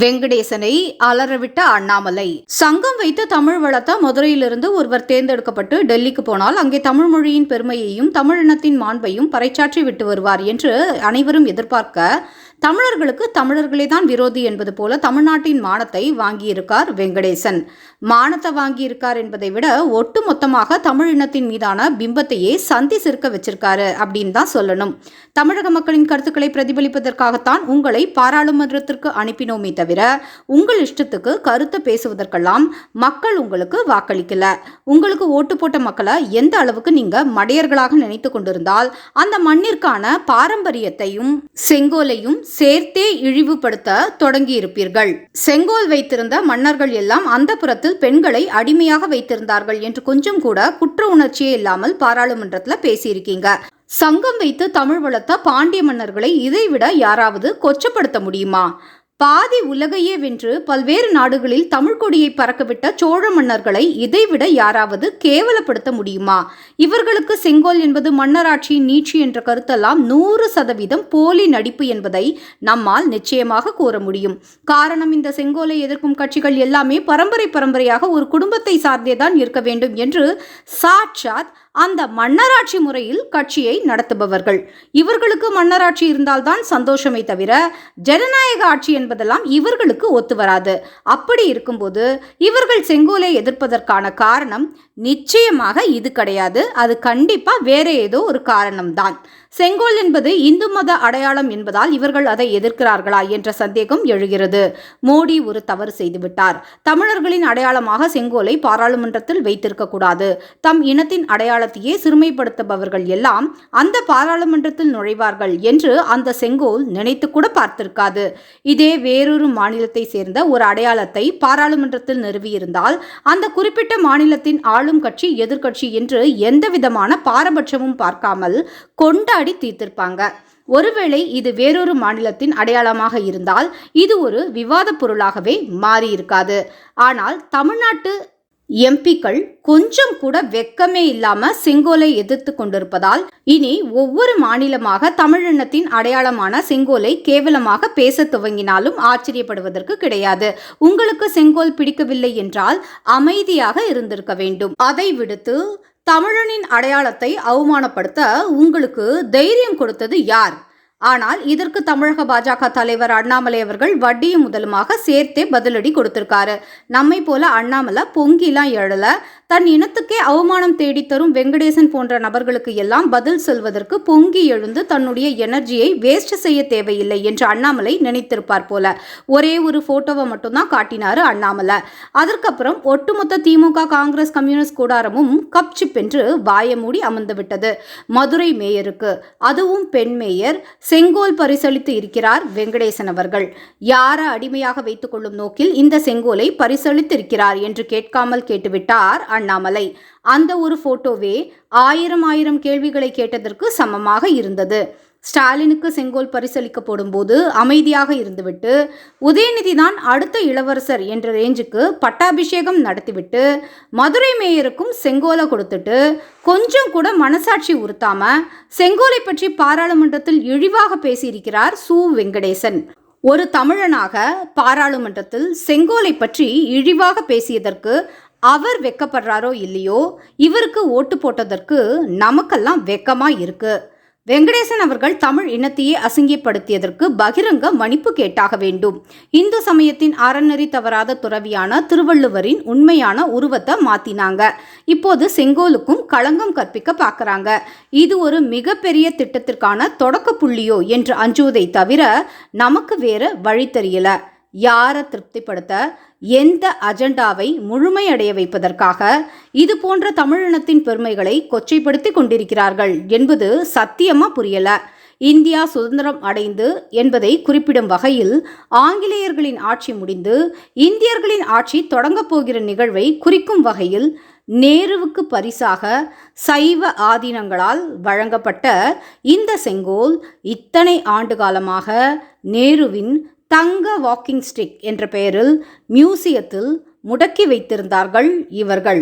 வெங்கடேசனை அலறவிட்ட அண்ணாமலை. சங்கம் வைத்து தமிழ் வளர்த்த மதுரையிலிருந்து ஒருவர் தேர்ந்தெடுக்கப்பட்டு டெல்லிக்கு போனால் அங்கே தமிழ் மொழியின் பெருமையையும் தமிழினத்தின் மாண்பையும் பறைச்சாற்றி விட்டு வருவார் என்று அனைவரும் எதிர்பார்க்க தமிழர்களுக்கு தமிழர்களே தான் விரோதி என்பது போல தமிழ்நாட்டின் மானத்தை வாங்கியிருக்கார் வெங்கடேசன். மானத்தை வாங்கியிருக்கார் என்பதை விட ஒட்டு மொத்தமாக தமிழ் இனத்தின் மீதான பிம்பத்தையே சந்தி சிறுக்க வச்சிருக்காரு அப்படின்னு தான் சொல்லணும். தமிழக மக்களின் கருத்துக்களை பிரதிபலிப்பதற்காகத்தான் உங்களை பாராளுமன்றத்திற்கு அனுப்பினோமே தவிர உங்கள் இஷ்டத்துக்கு கருத்தை பேசுவதற்கெல்லாம் மக்கள் உங்களுக்கு வாக்களிக்கல. உங்களுக்கு ஓட்டு போட்ட மக்களை எந்த அளவுக்கு நீங்க மடையர்களாக நினைத்து கொண்டிருந்தால் அந்த மண்ணிற்கான பாரம்பரியத்தையும் செங்கோலையும் சேர்த்தே இழிவுபடுத்த தொடங்கியிருப்பீர்கள். செங்கோல் வைத்திருந்த மன்னர்கள் எல்லாம் அந்த புறத்தில் பெண்களை அடிமையாக வைத்திருந்தார்கள் என்று கொஞ்சம் கூட குற்ற உணர்ச்சியே இல்லாமல் பாராளுமன்றத்தில் பேசியிருக்கீங்க. சங்கம் வைத்து தமிழ் வளர்த்த பாண்டிய மன்னர்களை இதைவிட யாராவது கொச்சப்படுத்த முடியுமா? பாதி உலகையே வென்று பல்வேறு நாடுகளில் தமிழ் கொடியை பறக்கவிட்ட சோழ மன்னர்களை இதைவிட யாராவது கேவலப்படுத்த முடியுமா? இவர்களுக்கு செங்கோல் என்பது மன்னராட்சியின் நீட்சி என்ற கருத்தெல்லாம் நூறு சதவீதம் போலி நடிப்பு என்பதை நம்மால் நிச்சயமாக கூற முடியும். காரணம் இந்த செங்கோலை எதிர்க்கும் கட்சிகள் எல்லாமே பரம்பரை பரம்பரையாக ஒரு குடும்பத்தை சார்ந்தேதான் இருக்க வேண்டும் என்று சாட்சாத் அந்த மன்னராட்சி முறையில் கட்சியை நடத்துபவர்கள். இவர்களுக்கு மன்னராட்சி இருந்தால்தான் சந்தோஷமே தவிர ஜனநாயக ஆட்சி என்பதெல்லாம் இவர்களுக்கு ஒத்து வராது. அப்படி இருக்கும்போது இவர்கள் செங்கோலை எதிர்ப்பதற்கான காரணம் நிச்சயமாக இது கிடையாது. அது கண்டிப்பாக வேற ஏதோ ஒரு காரணம்தான். செங்கோல் என்பது இந்து மத அடையாளம் என்பதால் இவர்கள் அதை எதிர்க்கிறார்களா என்ற சந்தேகம் எழுகிறது. மோடி ஒரு தவறு செய்துவிட்டார். தமிழர்களின் அடையாளமாக செங்கோலை பாராளுமன்றத்தில் வைத்திருக்க கூடாது. தம் இனத்தின் அடையாளத்தையே சிறுமைப்படுத்துபவர்கள் எல்லாம் அந்த பாராளுமன்றத்தில் நுழைவார்கள் என்று அந்த செங்கோல் நினைத்து கூட பார்த்திருக்காது. இதே வேறொரு மாநிலத்தை சேர்ந்த ஒரு அடையாளத்தை பாராளுமன்றத்தில் நிறுவியிருந்தால் அந்த குறிப்பிட்ட மாநிலத்தின் ஆளும் கட்சி எதிர்க்கட்சி என்று எந்தவிதமான பாரபட்சமும் பார்க்காமல் கொண்ட கொண்டாடி தீர்த்திருப்பாங்க. ஒருவேளை இது வேறொரு மாநிலத்தின் அடையாளமாக இருந்தால் இது ஒரு விவாத பொருளாகவே மாறியிருக்காது. ஆனால் தமிழ்நாட்டு எம்பிக்கள் கொஞ்சம் கூட வெக்கமே இல்லாம செங்கோலை எதிர்த்து கொண்டிருப்பதால் இனி ஒவ்வொரு மாநிலமாக தமிழினத்தின் அடையாளமான செங்கோலை கேவலமாக பேச துவங்கினாலும் ஆச்சரியப்படுவதற்கு கிடையாது. உங்களுக்கு செங்கோல் பிடிக்கவில்லை என்றால் அமைதியாக இருந்திருக்க வேண்டும். அதை விடுத்து தமிழனின் அடையாளத்தை அவமானப்படுத்த உங்களுக்கு தைரியம் கொடுத்தது யார்? ஆனால் இதற்கு தமிழக பாஜக தலைவர் அண்ணாமலை அவர்கள் வட்டியும் முதலுமாக சேர்த்தே பதிலடி கொடுத்திருக்காரு. நம்மை போல அண்ணாமலை பொங்கிலாம் எழல. தன் இனத்துக்கே அவமானம் தேடித்தரும் வெங்கடேசன் போன்ற நபர்களுக்கு எல்லாம் பதில் சொல்வதற்கு பொங்கி எழுந்து தன்னுடைய எனர்ஜியை வேஸ்ட் செய்ய தேவையில்லை என்று அண்ணாமலை நினைத்திருப்பார் போல. ஒரே ஒரு போட்டோவை மட்டும்தான் காட்டினாரு அண்ணாமலை. அதற்கப்புறம் ஒட்டுமொத்த திமுக காங்கிரஸ் கம்யூனிஸ்ட் கூடாரமும் கப் சிப் என்று வாய மூடி மதுரை மேயருக்கு அதுவும் பெண் மேயர் செங்கோல் பரிசளித்து இருக்கிறார் வெங்கடேசன் அவர்கள். யார அடிமையாக வைத்துக் கொள்ளும் நோக்கில் இந்த செங்கோலை பரிசளித்து இருக்கிறார் என்று கேட்காமல் கேட்டுவிட்டார் அண்ணாமலை. அந்த ஒரு போட்டோவே ஆயிரம் ஆயிரம் கேள்விகளை கேட்டதற்கு சமமாக இருந்தது. ஸ்டாலினுக்கு செங்கோல் பரிசளிக்க போடும்போது அமைதியாக இருந்துவிட்டு உதயநிதி தான் அடுத்த இளவரசர் என்ற ரேஞ்சுக்கு பட்டாபிஷேகம் நடத்திவிட்டு மதுரை மேயருக்கும் செங்கோலை கொடுத்துட்டு கொஞ்சம் கூட மனசாட்சி உறுத்தாம செங்கோலை பற்றி பாராளுமன்றத்தில் இழிவாக பேசியிருக்கிறார் சு. வெங்கடேசன். ஒரு தமிழனாக பாராளுமன்றத்தில் செங்கோலை பற்றி இழிவாக பேசியதற்கு அவர் வெக்கப்படுறாரோ இல்லையோ இவருக்கு ஓட்டு போட்டதற்கு நமக்கெல்லாம் வெக்கமாக இருக்குது வெங்கடேசன் அவர்கள் தமிழ் இனத்தையே அசிங்கப்படுத்தியதற்கு பகிரங்க மன்னிப்பு கேட்டாக வேண்டும். இந்து சமயத்தின் அறநெறி தவறாத துறவியான திருவள்ளுவரின் உண்மையான உருவத்தை மாத்தினாங்க. இப்போது செங்கோலுக்கும் களங்கம் கற்பிக்க பார்க்கறாங்க. இது ஒரு மிகப்பெரிய திட்டத்திற்கான தொடக்க புள்ளியோ என்று அஞ்சுவதை தவிர நமக்கு வேற வழி தெரியல. யாரை திருப்திப்படுத்த எந்த அஜெண்டாவை முழுமையடைய வைப்பதற்காக இது போன்ற தமிழினத்தின் பெருமைகளை கொச்சைப்படுத்தி கொண்டிருக்கிறார்கள் என்பது சத்தியமா புரியல. இந்தியா சுதந்திரம் அடைந்து என்பதை குறிப்பிடும் வகையில் ஆங்கிலேயர்களின் ஆட்சி முடிந்து இந்தியர்களின் ஆட்சி தொடங்கப் போகிற நிகழ்வை குறிக்கும் வகையில் நேருவுக்கு பரிசாக சைவ ஆதீனங்களால் வழங்கப்பட்ட இந்த செங்கோல் இத்தனை ஆண்டு காலமாக நேருவின் தங்க வாக்கிங் ஸ்டிக் என்ற பெயரில் மியூசியத்தில் முடக்கி வைத்திருந்தார்கள் இவர்கள்.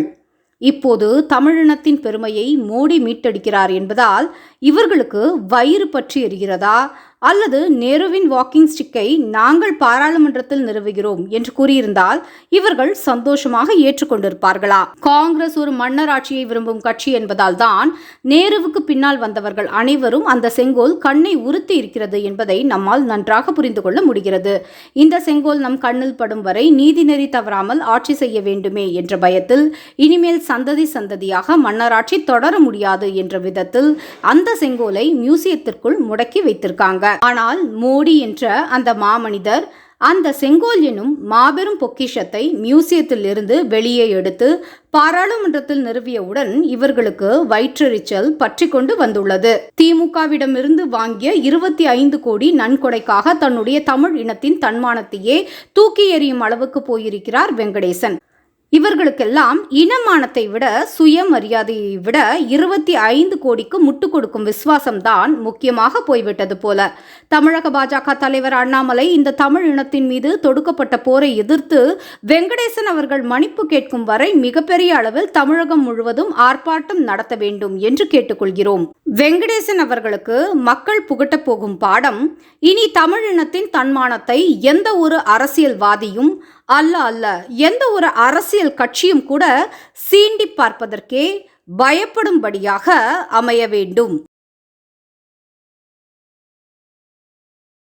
இப்போது தமிழினத்தின் பெருமையை மோடி மீட்டெடுக்கிறார் என்பதால் இவர்களுக்கு வயிறு பற்றி எரிகிறதா? அல்லது நேருவின் வாக்கிங் ஸ்டிக்கை நாங்கள் பாராளுமன்றத்தில் நிறுவுகிறோம் என்று கூறியிருந்தால் இவர்கள் சந்தோஷமாக ஏற்றுக்கொண்டிருப்பார்களா? காங்கிரஸ் ஒரு மன்னராட்சியை விரும்பும் கட்சி என்பதால் தான் நேருவுக்கு பின்னால் வந்தவர்கள் அனைவரும் அந்த செங்கோல் கண்ணை உறுத்தி இருக்கிறது என்பதை நம்மால் நன்றாக புரிந்து கொள்ள முடிகிறது. இந்த செங்கோல் நம் கண்ணில் படும் வரை நீதிநெறி தவறாமல் ஆட்சி செய்ய வேண்டுமே என்ற பயத்தில் இனிமேல் சந்ததி சந்ததியாக மன்னராட்சி தொடர முடியாது என்ற விதத்தில் அந்த செங்கோலை மியூசியத்திற்குள் முடக்கி வைத்திருக்காங்க. ஆனால் மோடி என்ற அந்த மாமனிதர் அந்த செங்கோல் எனும் மாபெரும் பொக்கிஷத்தை மியூசியத்தில் இருந்து வெளியே எடுத்து பாராளுமன்றத்தில் நிறுவியவுடன் இவர்களுக்கு வயிற்றெரிச்சல் பற்றி கொண்டு வந்துள்ளது. திமுகவிடமிருந்து வாங்கிய இருபத்தி ஐந்து கோடி நன்கொடைக்காக தன்னுடைய தமிழ் இனத்தின் தன்மானத்தையே தூக்கி எறியும் அளவுக்கு போயிருக்கிறார் வெங்கடேசன். இவர்களுக்கெல்லாம் இனமானத்தை விட சுயமரியாதையை விட இருபத்தி ஐந்து கோடிக்கு முட்டு கொடுக்கும் விசுவாசம்தான் முக்கியமாக போய்விட்டது போல. தமிழக பாஜக தலைவர் அண்ணாமலை இந்த தமிழ் இனத்தின் மீது தொடுக்கப்பட்ட போரை எதிர்த்து வெங்கடேசன் அவர்கள் மன்னிப்பு கேட்கும் வரை மிகப்பெரிய அளவில் தமிழகம் முழுவதும் ஆர்ப்பாட்டம் நடத்த வேண்டும் என்று கேட்டுக்கொள்கிறோம். வெங்கடேசன் அவர்களுக்கு மக்கள் புகட்டப் போகும் பாடம் இனி தமிழ் இனத்தின் தன்மானத்தை எந்த ஒரு அரசியல்வாதியும் அல்ல அல்ல. எந்த ஒரு அரசியல் கட்சியும் கூட சீண்டி பார்ப்பதற்கே பயப்படும்படியாக அமைய வேண்டும்.